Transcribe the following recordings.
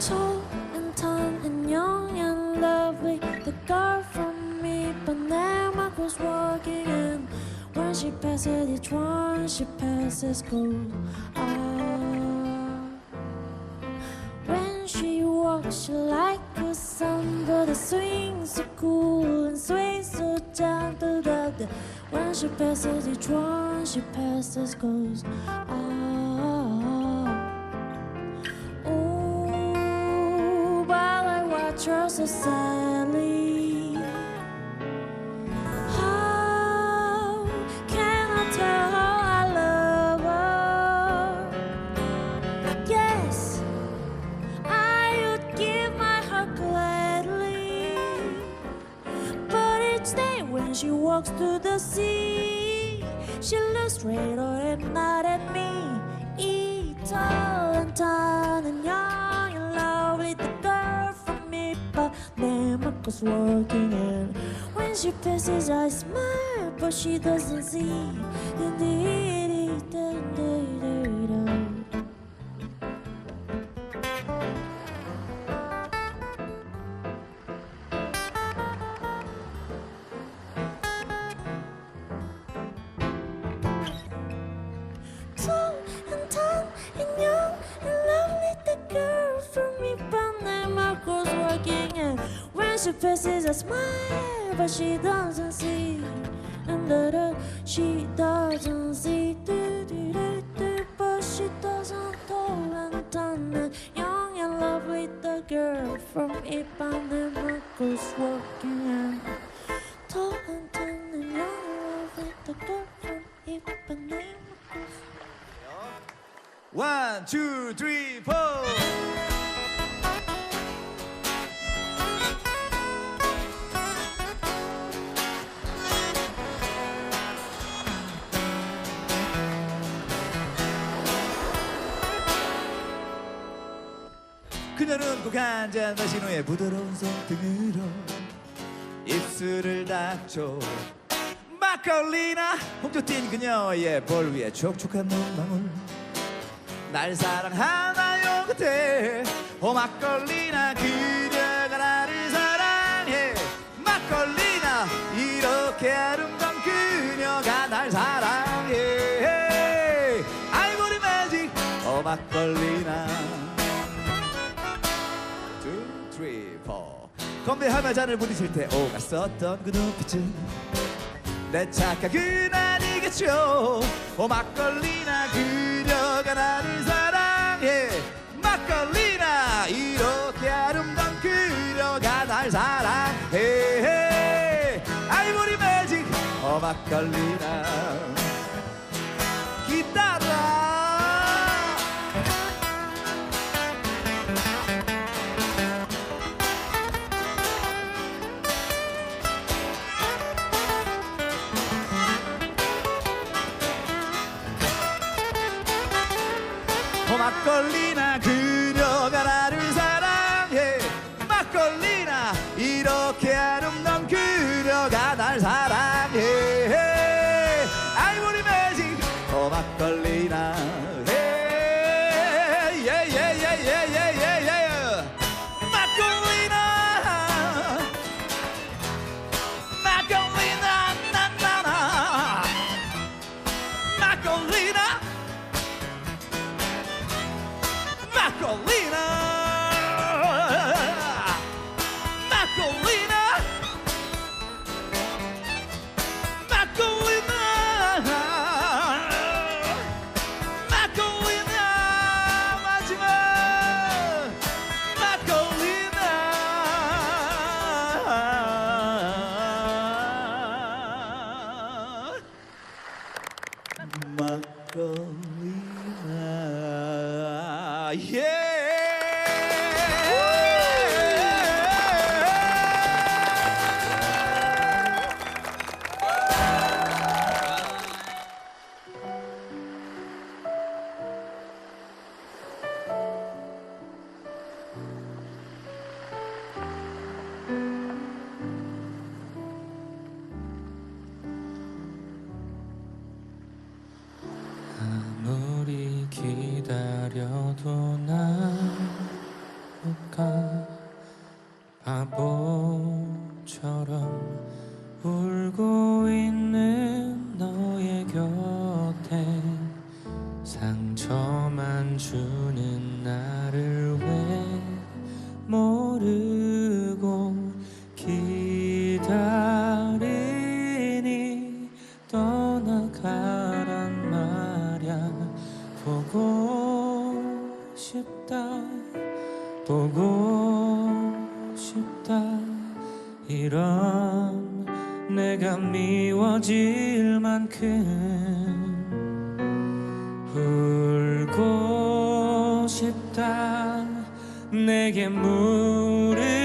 tall and tan and young and lovely. The girl from Ipanema was walking, and when she passes each one, she passes gold. Swings so cool and sways so gentle that the- when she passes each one, she passes gold. Ah. Oh, but I watch her so sadly. Walks to the sea, she looks straight or not at me. E tall and tan and young and lovely, the girl from Ipanema goes walking in. When she passes, I smile, but she doesn't see. tall she faces a smile, but she doesn't see. And that -da, she doesn't see. Do, do, do, do, but she doesn't call and turn young in love with the girl from Ipanema goes walking and tall and turn young and love with the girl from Ipanema. One, two, three, four. 그녀는 꼭 한잔 마신 후에 부드러운 손등으로 입술을 닦죠 막걸리나 홍조 뛴 그녀의 볼 위에 촉촉한 눈망울. 날 사랑하나요? 그대 오 막걸리나 그녀가 나를 사랑해. 막걸리나 이렇게 아름다운 그녀가 날 사랑해. 아이보리 매직. 오 막걸리나 건배하며 잔을 부딪힐 때 오갔었던 그 눈빛은 내 착각은 아니겠죠. 오 막걸리나 그녀가 나를 사랑해. 막걸리나 이렇게 아름다운 그녀가 날 사랑해. 아이보리 매직. 오 막걸리나 막걸리나 그녀가 나를 사랑해. 막걸리나 이렇게 아름다운 그녀가 날 사랑해. 아이보리 매직 어 막걸리나 예예예예예예예 막걸리나. 막걸리나 나나나. 막걸리나 Marcolina. 밤 울고 있는 너의 곁에 상처만 주고 내게 물을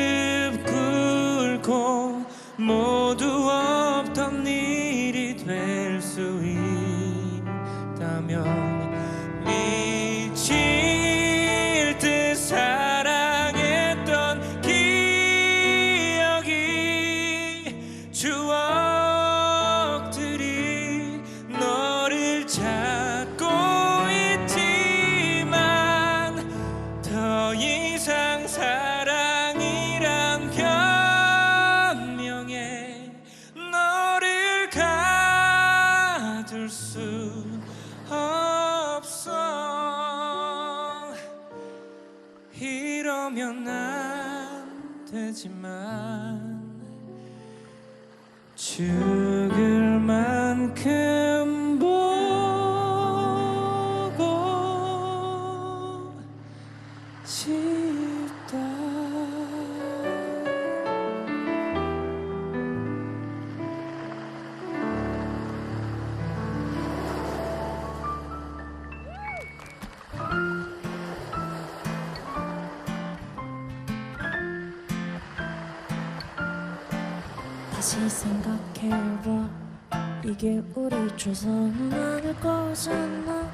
세상 살아 다시 생각해봐. 이게 우리 조선은 아닐 거잖아.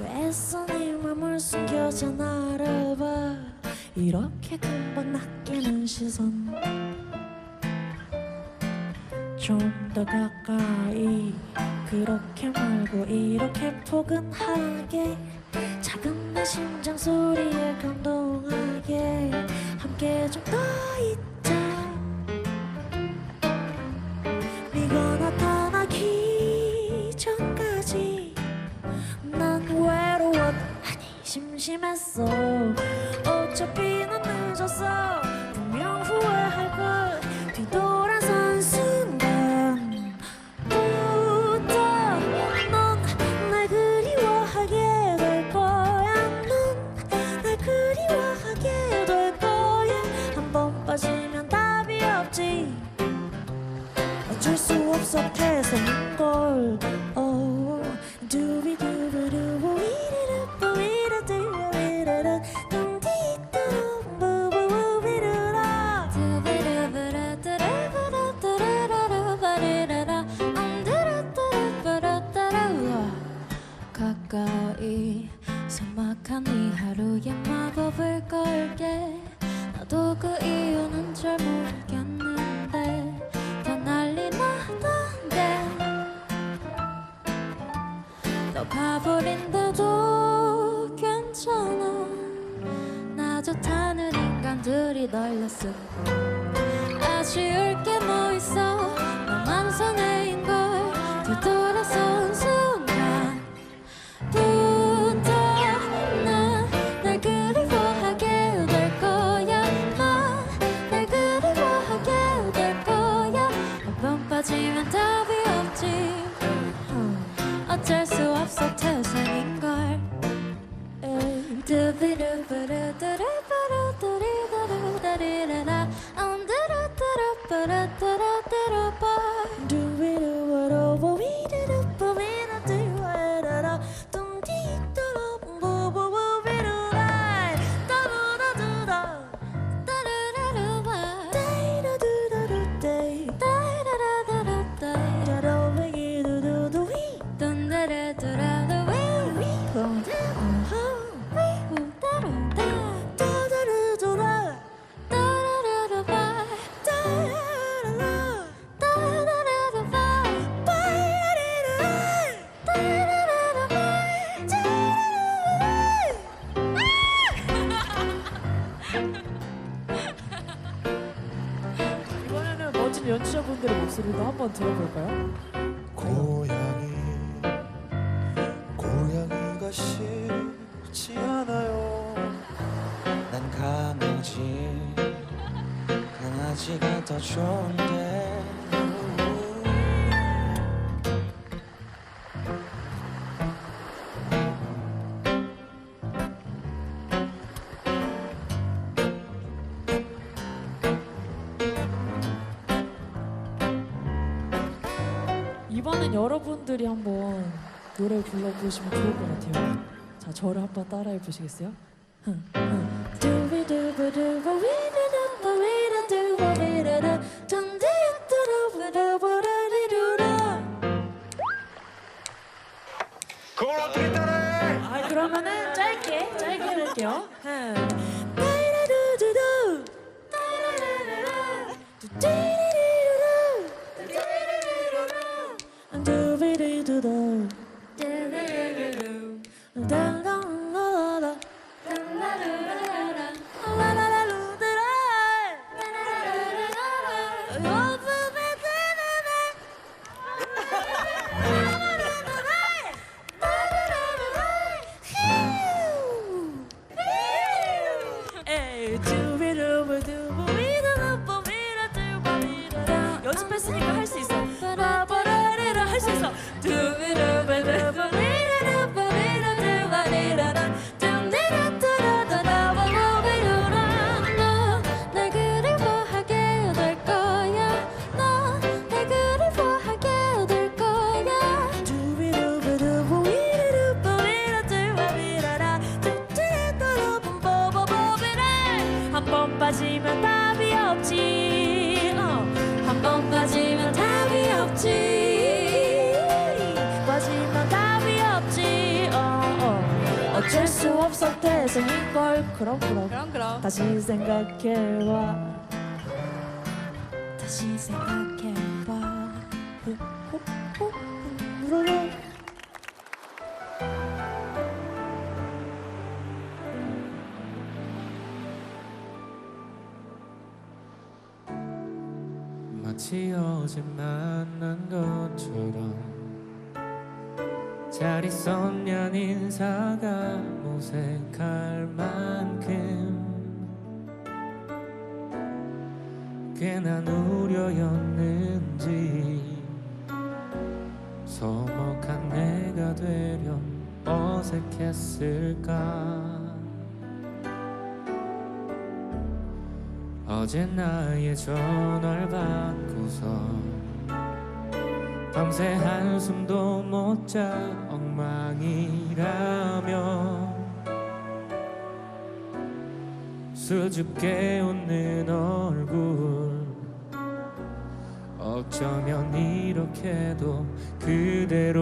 왜 애써 네 맘을 숨겨져 나를 봐. 이렇게 금방 낚이는 시선. 좀 더 가까이. 그렇게 말고 이렇게 포근하게. 작은 내 심장 소리에 감동하게. 함께 좀 더 있다. 네가 나타나기 전까지 난 외로웠 아니 심심했어. 어차피 난 늦었어. 가버린데도 괜찮아. 나 좋다는 인간들이 널렸어. 아쉬울 게 뭐 있어? 너만 손해. but I 한번 들어볼까요? 고양이 고양이가 싫지 않아요 난 강아지 강아지가 더 좋은 이번엔 여러분들이 한번 노래 불러보시면 좋을 것 같아요. 자, 저를 한번 따라해 보시겠어요? 그러면은 짧게, 짧게 할게요. 어. 어쩔 수 없어 태생인 걸. 그럼 그럼. 그럼 그럼. 다시 생각해봐. 다시 생각해봐. 호 호호 마치 어제 만난 것처럼 잘 있었냐 인사가 무색할 만큼 괜한 우려였는지 서먹한 내가 되려 어색했을까? 어제 나의 전화를 받고서 밤새 한숨도 못 자 엉망이라며 수줍게 웃는 얼굴. 어쩌면 이렇게도 그대로일까?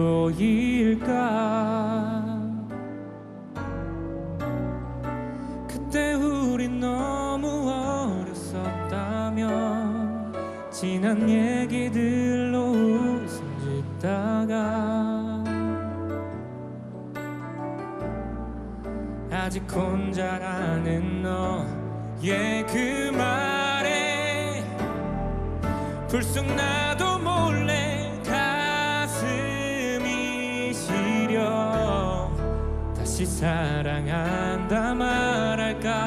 그때 우린 너무 어렸었다며 지난 얘기 아직 혼자라는 너의 그 말에 불쑥 나도 몰래 가슴이 시려. 다시 사랑한다 말할까?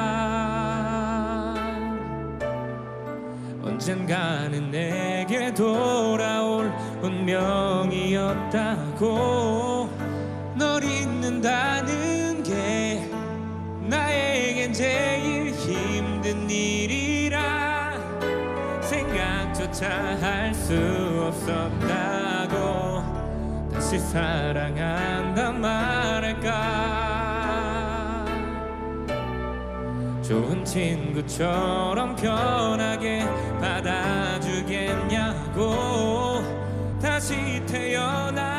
언젠가는 내게 돌아올 운명이었다고 널 잊는다 제일 힘든 일이라 생각조차 할 수 없었다고 다시 사랑한다 말할까? 좋은 친구처럼 편하게 받아주겠냐고 다시 태어나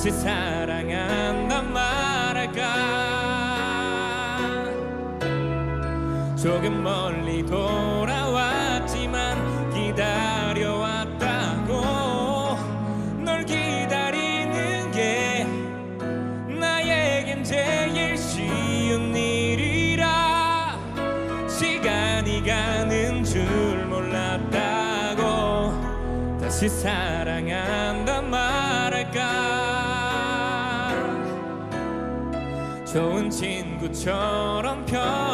다시 사랑한다 말할까? 조금 멀리 돌아왔지만 기다려왔다고 널 기다리는 게 나에겐 제일 쉬운 일이라 시간이 가는 줄 몰랐다고 다시 사랑한 친구처럼 편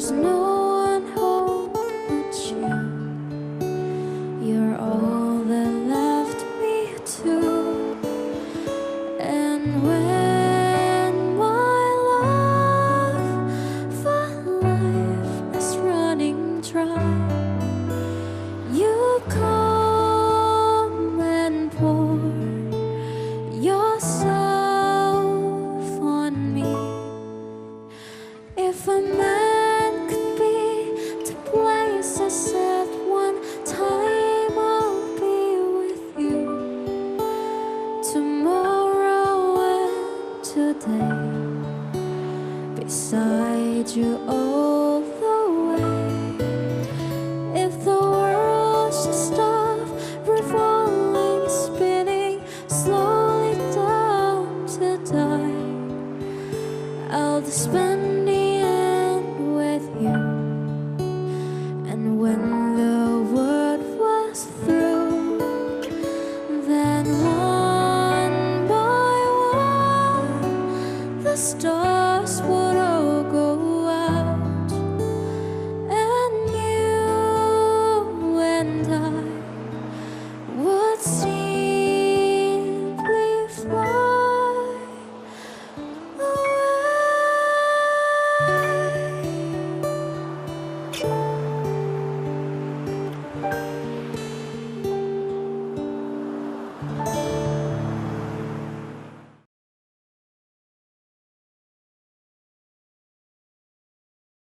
There's no you all the way. If the world should stop revolving, spinning slowly down to die, I'll spend the end with you. And when the world was through, then one by one the stars.